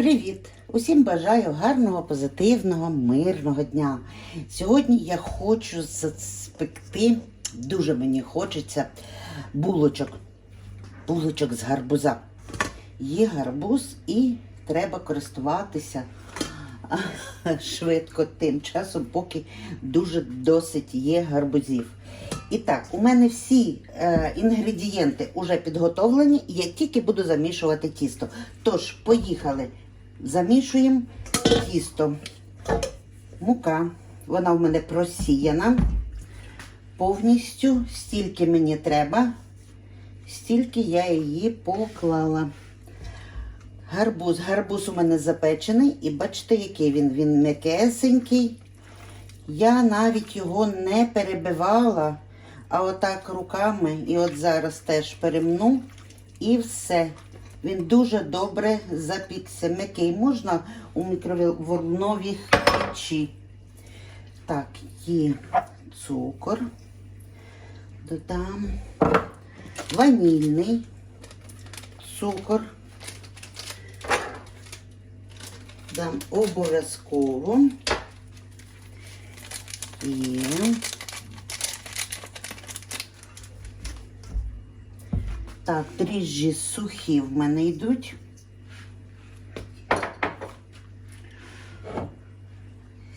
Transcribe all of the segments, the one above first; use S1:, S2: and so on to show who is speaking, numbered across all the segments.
S1: Привіт! Усім бажаю гарного, позитивного, мирного дня. Сьогодні я хочу спекти, дуже мені хочеться булочок. Булочок з гарбуза. Є гарбуз і треба користуватися швидко тим часом, поки дуже досить є гарбузів. І так, у мене всі е, інгредієнти вже підготовлені, я тільки буду замішувати тісто. Тож, поїхали. Замішуємо тісто. Мука. Вона в мене просіяна. Повністю, стільки мені треба, стільки я її поклала. Гарбуз. Гарбуз у мене запечений, і бачите, який він. Він м'якесенький. Я навіть його не перебивала, а отак руками, і от зараз теж перемну, і все. Він дуже добре запікся. М'який можна у мікроволновій печі. Так, є цукор. Додам ванільний цукор. Дам обов'язково. І так, дріжджі сухі в мене йдуть.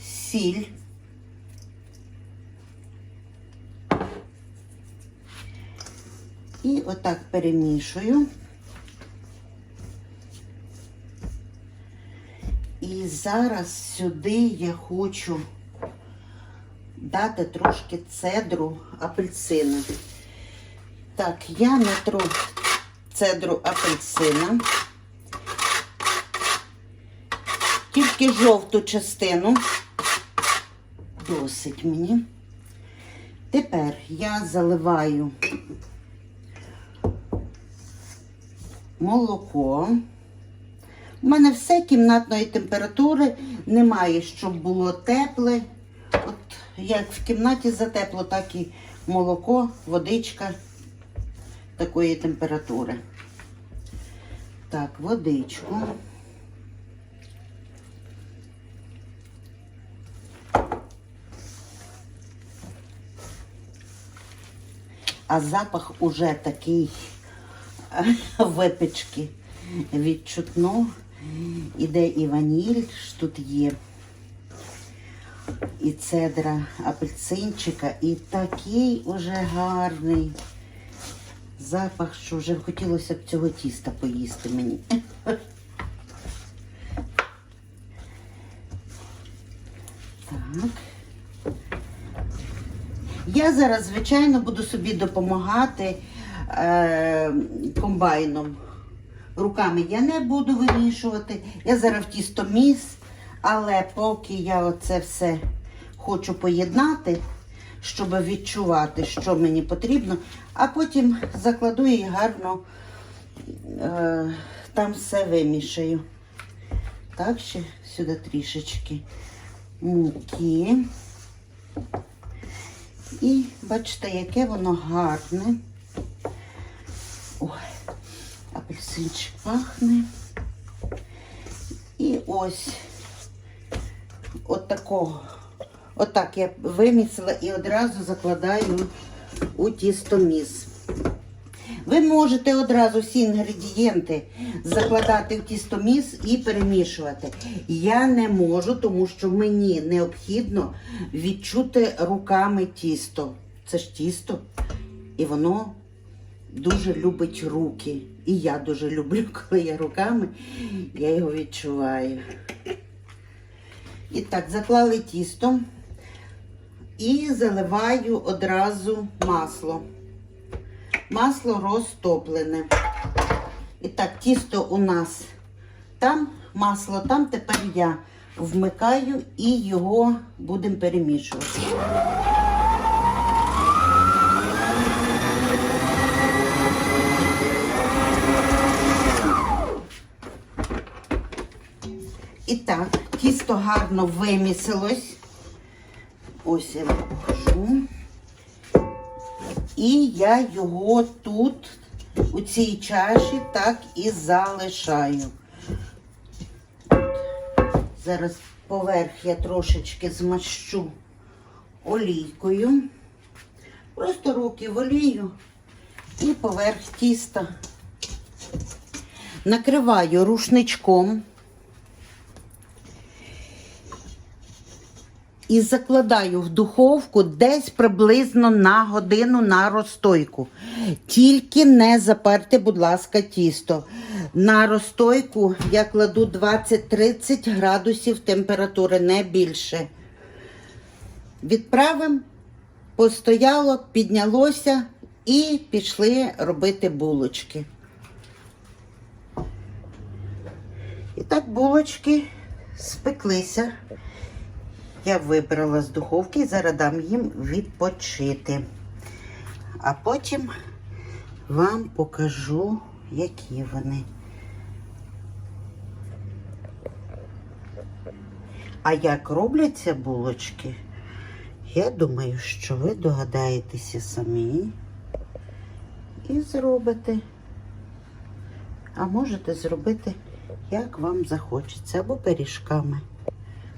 S1: Сіль. І отак перемішую. І зараз сюди я хочу дати трошки цедру апельсина. Так, я натру цедру апельсина. Тільки жовту частину. Досить мені. Тепер я заливаю молоко. У мене все кімнатної температури, немає, щоб було тепле. От як в кімнаті затепло, так і молоко, водичка такої температури. Так, водичку. А запах уже такий випічки відчутно. Іде і ваніль, що тут є, і цедра апельсинчика, і такий уже гарний запах, що вже хотілося б цього тіста поїсти мені. Так. Я зараз, звичайно, буду собі допомагати е, комбайном. Руками я не буду вимішувати. Я зараз в тісто міс, але поки я оце все хочу поєднати, щоб відчувати, що мені потрібно, а потім закладу і гарно е, там все вимішаю. Так, ще сюди трішечки муки. І бачите, яке воно гарне. Ой, апельсинчик пахне. І ось от такого. Отак я вимісила і одразу закладаю у тістоміс. Ви можете одразу всі інгредієнти закладати в тістоміс і перемішувати. Я не можу, тому що мені необхідно відчути руками тісто. Це ж тісто, і воно дуже любить руки. І я дуже люблю, коли я руками, я його відчуваю. І так, заклали тісто і заливаю одразу масло. Масло розтоплене. І так, тісто у нас там, масло там, тепер я вмикаю і його будемо перемішувати. І так, тісто гарно вимісилось. Ось я вам покажу. І я його тут, у цій чаші, так і залишаю. Зараз поверх я трошечки змащу олійкою. Просто руки в олію і поверх тіста. Накриваю рушничком і закладаю в духовку десь приблизно на годину на розстойку. Тільки не заперте, будь ласка, тісто. На розстойку я кладу 20-30 градусів температури, не більше. Відправимо, постояло, піднялося і пішли робити булочки. І так булочки спеклися. Я вибрала з духовки і зараз дам їм відпочити. А потім вам покажу, які вони. А як робляться булочки, я думаю, що ви догадаєтеся самі і зробите. А можете зробити, як вам захочеться, або пиріжками,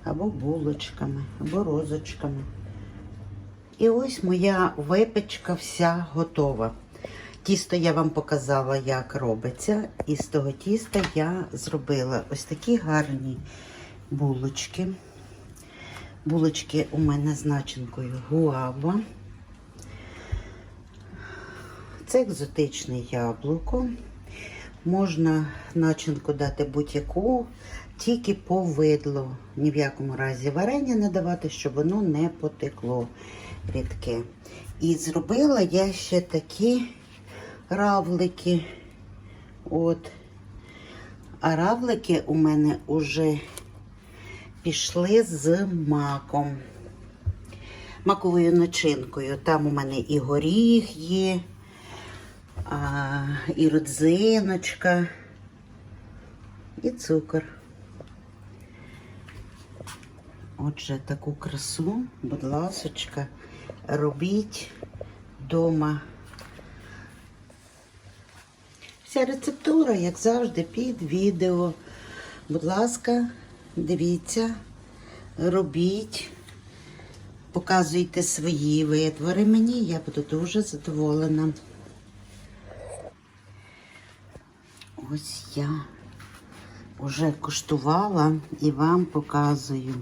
S1: або булочками, або розочками. І ось моя випечка вся готова. Тісто я вам показала, як робиться. І з того тіста я зробила ось такі гарні булочки. Булочки у мене з начинкою гуава. Це екзотичне яблуко. Можна начинку дати будь-яку, тільки повидло. Ні в якому разі варення не давати, щоб воно не потекло рідке. І зробила я ще такі равлики. От. А равлики у мене вже пішли з маком. Маковою начинкою. Там у мене і горіх є, а, і родзиночка, і цукор. Отже, таку красу, будь ласочка, робіть вдома. Вся рецептура, як завжди, під відео. Будь ласка, дивіться, робіть, показуйте свої витвори мені, я буду дуже задоволена. Ось я вже куштувала і вам показую.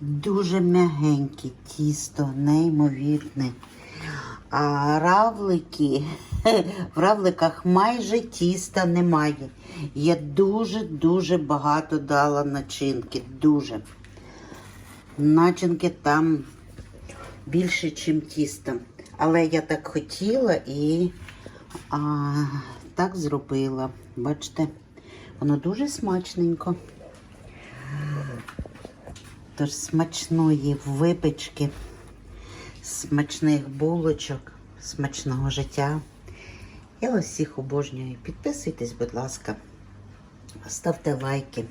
S1: Дуже м'ягеньке тісто, неймовірне. А равлики, в равликах майже тіста немає. Я дуже-дуже багато дала начинки. Дуже. Начинки там більше, ніж тіста. Але я так хотіла і а, так зробила. Бачите, воно дуже смачненько. Тож смачної випечки, смачних булочок, смачного життя. Я вас всіх обожнюю. Підписуйтесь, будь ласка, ставте лайки,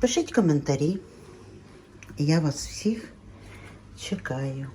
S1: пишіть коментарі. Я вас всіх чекаю.